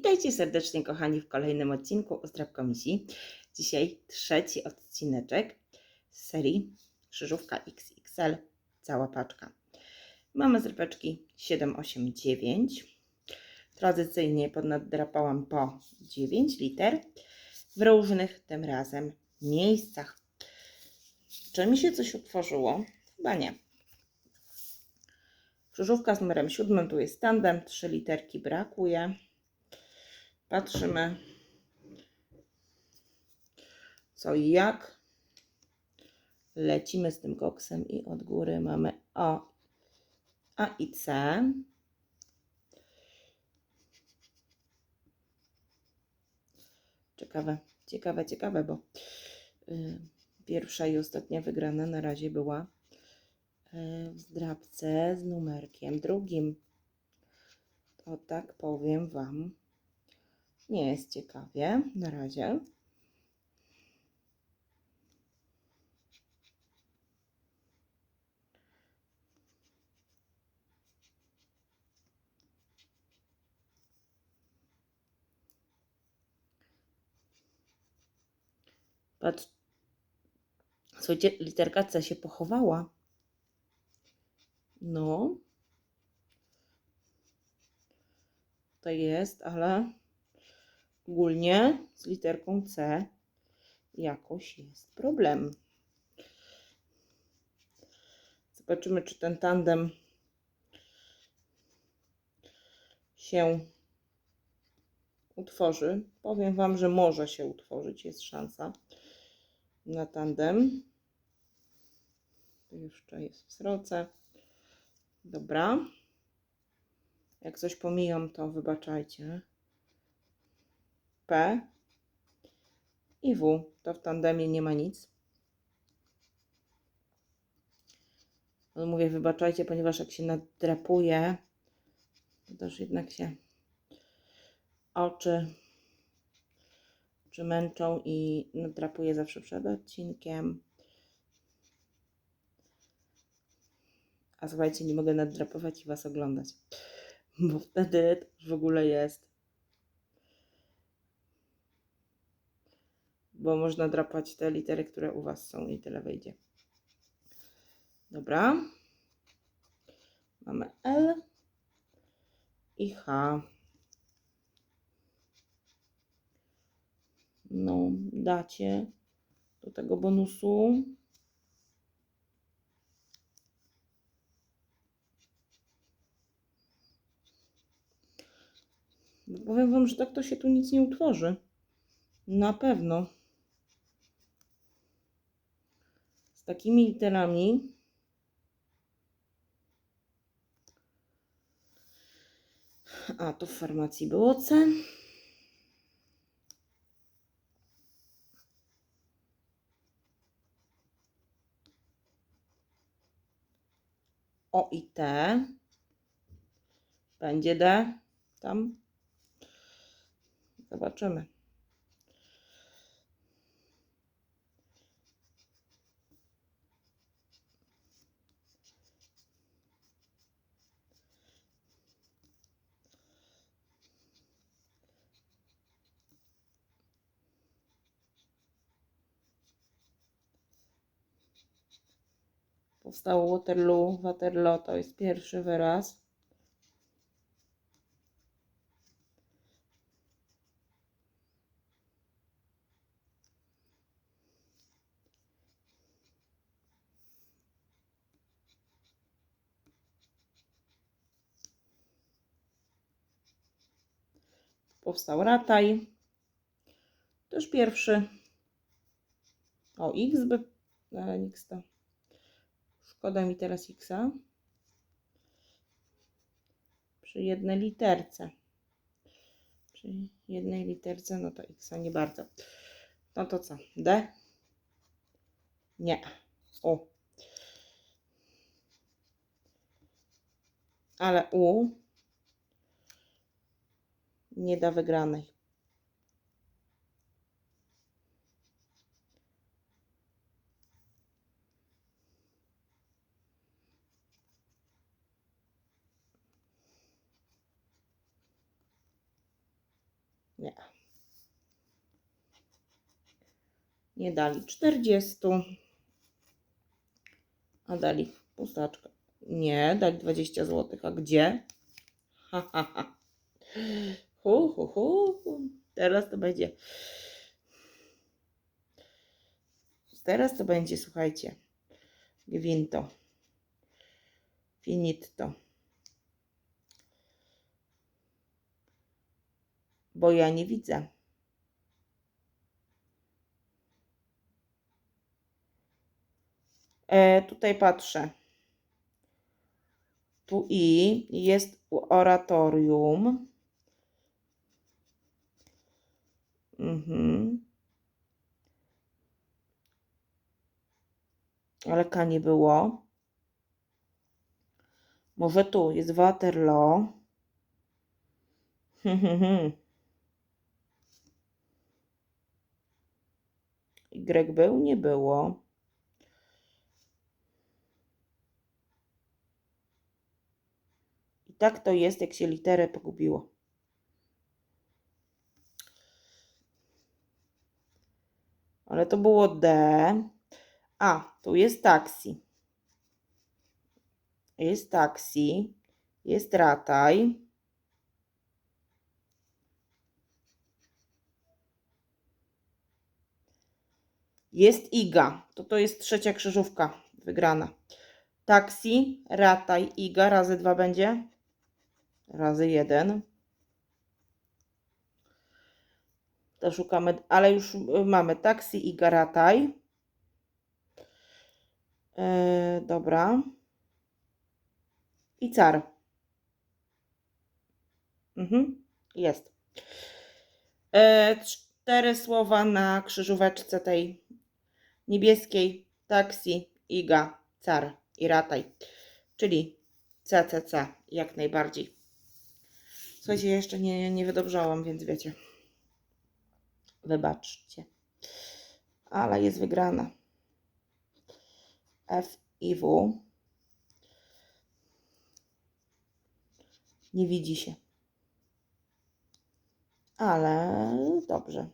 Witajcie serdecznie, kochani, w kolejnym odcinku Uzdrab Komisji. Dzisiaj trzeci odcineczek z serii Krzyżówka XXL, cała paczka. Mamy zryweczki 7, 8, 9. Tradycyjnie podnadrapałam po 9 liter w różnych tym razem miejscach. Czy mi się coś utworzyło? Chyba nie. Krzyżówka z numerem 7, tu jest tandem, 3 literki brakuje. Patrzymy, co i jak. Lecimy z tym koksem i od góry mamy O, A i C. Ciekawe, ciekawe, ciekawe, bo y, pierwsza i ostatnia wygrana na razie była y, w zdrabce z numerkiem drugim. To tak powiem Wam. Nie jest ciekawie na razie. Patrz. Słuchajcie, literka C się pochowała. No. To jest, ale ogólnie z literką C jakoś jest problem. Zobaczymy, czy ten tandem się utworzy. Powiem Wam, że może się utworzyć, jest szansa na tandem. To jeszcze jest w sroce. Dobra. Jak coś pomijam, to wybaczajcie. P i W. To w tandemie nie ma nic. No mówię, wybaczajcie, ponieważ jak się nadrapuje, to też jednak się oczy czy męczą i nadrapuję zawsze przed odcinkiem. A słuchajcie, nie mogę nadrapować i Was oglądać, bo wtedy to już w ogóle jest. Bo można drapać te litery, które u Was są i tyle wejdzie. Dobra. Mamy L i H. No, dacie do tego bonusu. Bo powiem Wam, że tak to się tu nic nie utworzy. Na pewno. Z takimi literami. A, to w farmacji było C. O i T. Będzie D tam. Zobaczymy. Powstało Waterloo. Waterloo to jest pierwszy wyraz. Powstał Rataj. Też pierwszy. O, X by, ale X to. Szkoda mi teraz Xa. Przy jednej literce. Przy jednej literce, no to Xa nie bardzo. No to co? D? Nie. U. Ale U nie da wygranej. Nie. Nie dali 40. A dali pustaczkę. Nie, dali 20 zł. A gdzie? Ha, ha, ha. Hu, hu, hu. Teraz to będzie. Teraz to będzie, słuchajcie. Gwinto. Finitto. Bo ja nie widzę. E, tutaj patrzę. Tu i jest oratorium. Mhm. Ale K nie było. Może tu jest Waterloo. Hmm, hmm, hmm. Y był? Nie było. Tak to jest, jak się literę pogubiło. Ale to było D. A, tu jest taksi. Jest taksi. Jest rataj. Jest Iga. To to jest trzecia krzyżówka wygrana. Taksi, rataj, Iga. Razy dwa będzie. Razy jeden. To szukamy, ale już y, mamy taksi, Iga, rataj. Yy, dobra. I car. Mhm, jest. E, cztery słowa na krzyżóweczce tej niebieskiej. Taksi, Iga, car i rataj. Czyli CCC jak najbardziej. Słuchajcie, ja jeszcze nie, nie wydobrzałam, więc wiecie. Wybaczcie. Ale jest wygrana. F i W. Nie widzi się. Ale dobrze.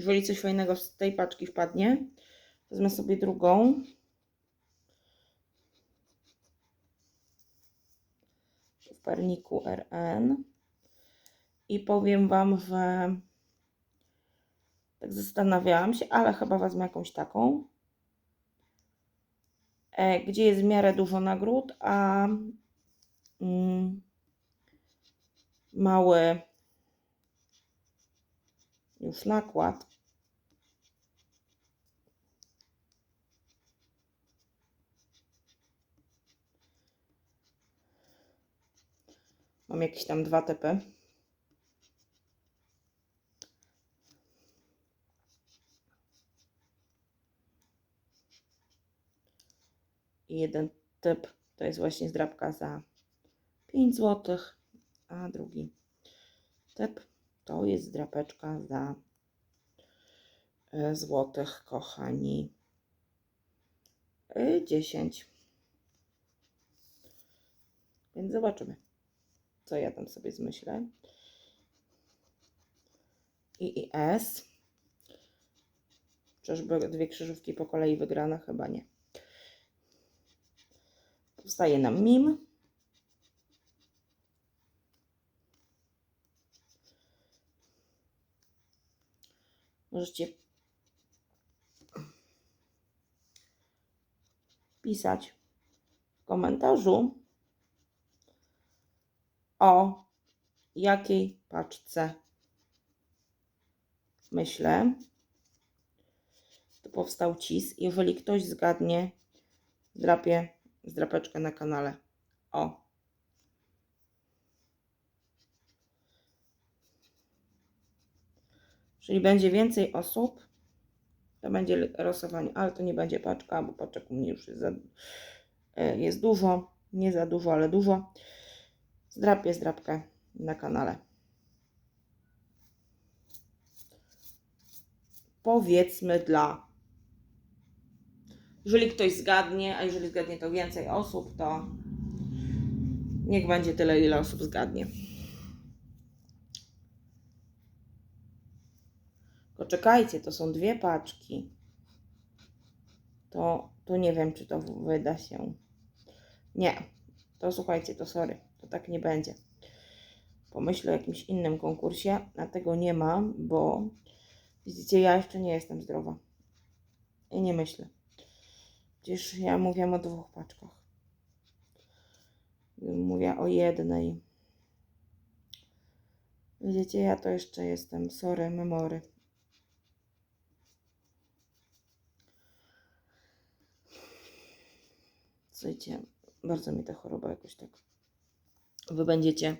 Jeżeli coś fajnego z tej paczki wpadnie, wezmę sobie drugą. W parniku RN. I powiem Wam, że tak zastanawiałam się, ale chyba wezmę jakąś taką, e, gdzie jest w miarę dużo nagród, a mm, mały już nakład. Mam jakieś tam dwa typy. I jeden typ to jest właśnie zdrabka za 5 zł, a drugi typ to jest drapeczka za e, złotych, kochani. 10. Więc zobaczymy, co ja tam sobie zmyślę. I i S. Czyżby dwie krzyżówki po kolei wygrane? Chyba nie. Powstaje nam mim. Możecie pisać w komentarzu o jakiej paczce myślę. To powstał cis. Jeżeli ktoś zgadnie, zdrapie zdrapeczkę na kanale. O. Czyli będzie więcej osób, to będzie losowanie, ale to nie będzie paczka, bo paczek u mnie już jest, za, e, jest dużo, nie za dużo, ale dużo. Zdrapię zdrapkę na kanale. Powiedzmy dla jeżeli ktoś zgadnie, a jeżeli zgadnie to więcej osób, to niech będzie tyle, ile osób zgadnie. Poczekajcie, to są dwie paczki. To, to nie wiem, czy to wyda się. Nie, to słuchajcie, to sorry, to tak nie będzie. Pomyślę o jakimś innym konkursie, a tego nie ma, bo widzicie, ja jeszcze nie jestem zdrowa. I nie myślę. Przecież ja mówię o dwóch paczkach. Mówię o jednej. Widzicie, ja to jeszcze jestem. Sorry, memory. Słuchajcie, bardzo mi ta choroba jakoś tak. Wy będziecie,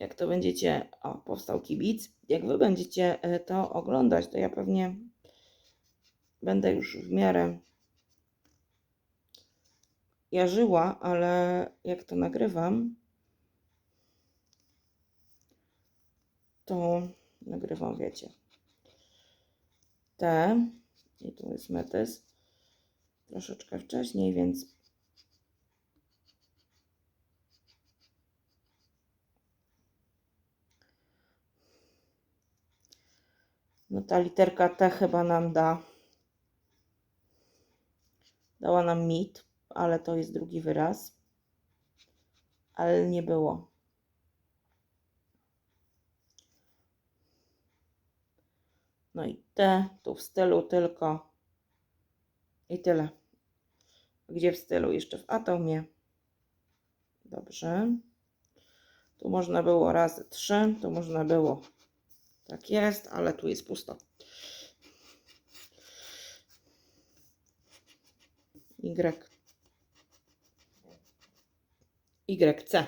jak to będziecie, o, powstał kibic. Jak wy będziecie e, to oglądać, to ja pewnie będę już w miarę ja żyła, ale jak to nagrywam, to nagrywam, wiecie, te i tu jest metys troszeczkę wcześniej, więc no ta literka T chyba nam da dała nam mit, ale to jest drugi wyraz ale nie było. No i T tu w stylu tylko i tyle gdzie w stylu? Jeszcze w atomie. Dobrze. Tu można było razy 3, tu można było. Tak jest, ale tu jest pusto. Y. YC.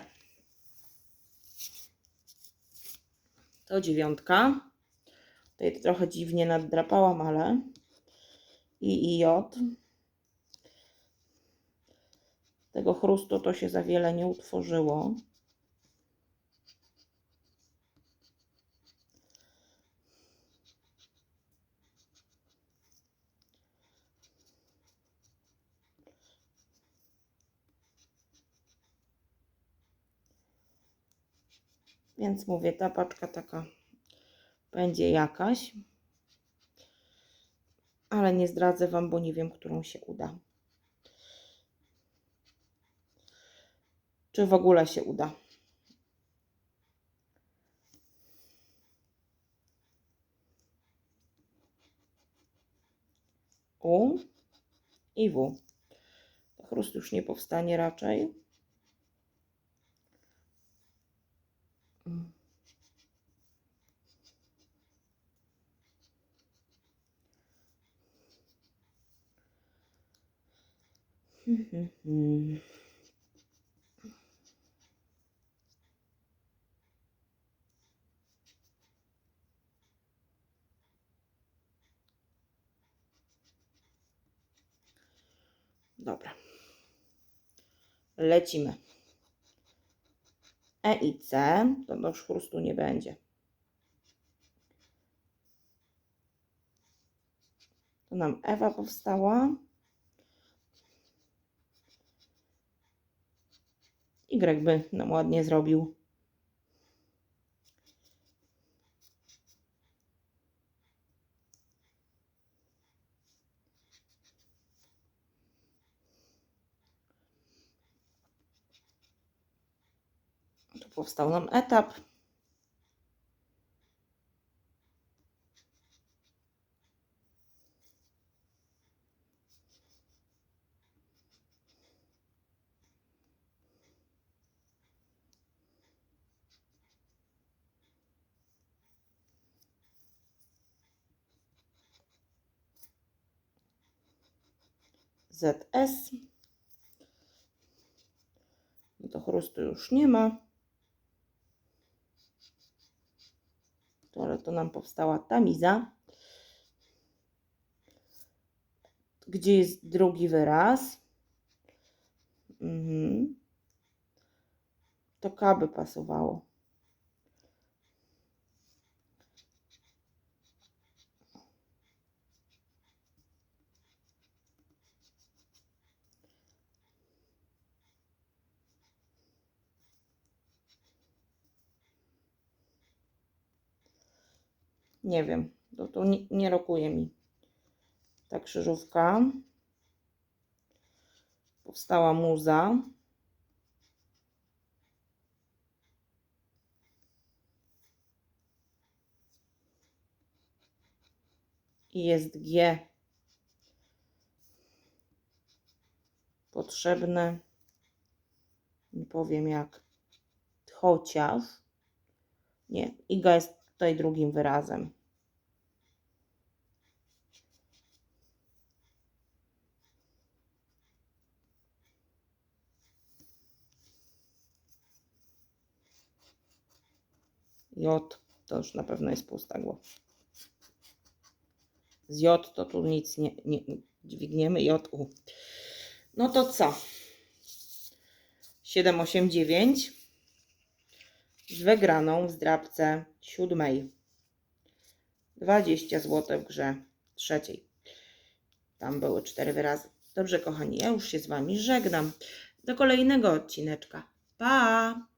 To dziewiątka. Tutaj trochę dziwnie naddrapałam, ale i i J. Tego chrustu to się za wiele nie utworzyło. Więc mówię, ta paczka taka będzie jakaś. Ale nie zdradzę Wam, bo nie wiem, którą się uda. Czy w ogóle się uda. U i W. Chrust już nie powstanie raczej. Hmm, Lecimy. E i C, to już chrustu nie będzie. To nam Ewa powstała. Y by nam ładnie zrobił. Powstał nam etap. ZS. Chrustu już nie ma. Ale to nam powstała tamiza. Gdzie jest drugi wyraz? Mhm. To K by pasowało. Nie wiem, to, to nie, nie rokuje mi ta krzyżówka. Powstała muza. I jest G. Potrzebne. Nie powiem jak. Chociaż. Nie, Iga jest tutaj drugim wyrazem. J to już na pewno jest pusta głowa. Z J to tu nic nie, nie dźwigniemy. J, U. No to co? 7, 8, 9 z wygraną w zdrabce siódmej. 20 zł w grze trzeciej. Tam były cztery wyrazy. Dobrze, kochani, ja już się z Wami żegnam. Do kolejnego odcineczka. Pa!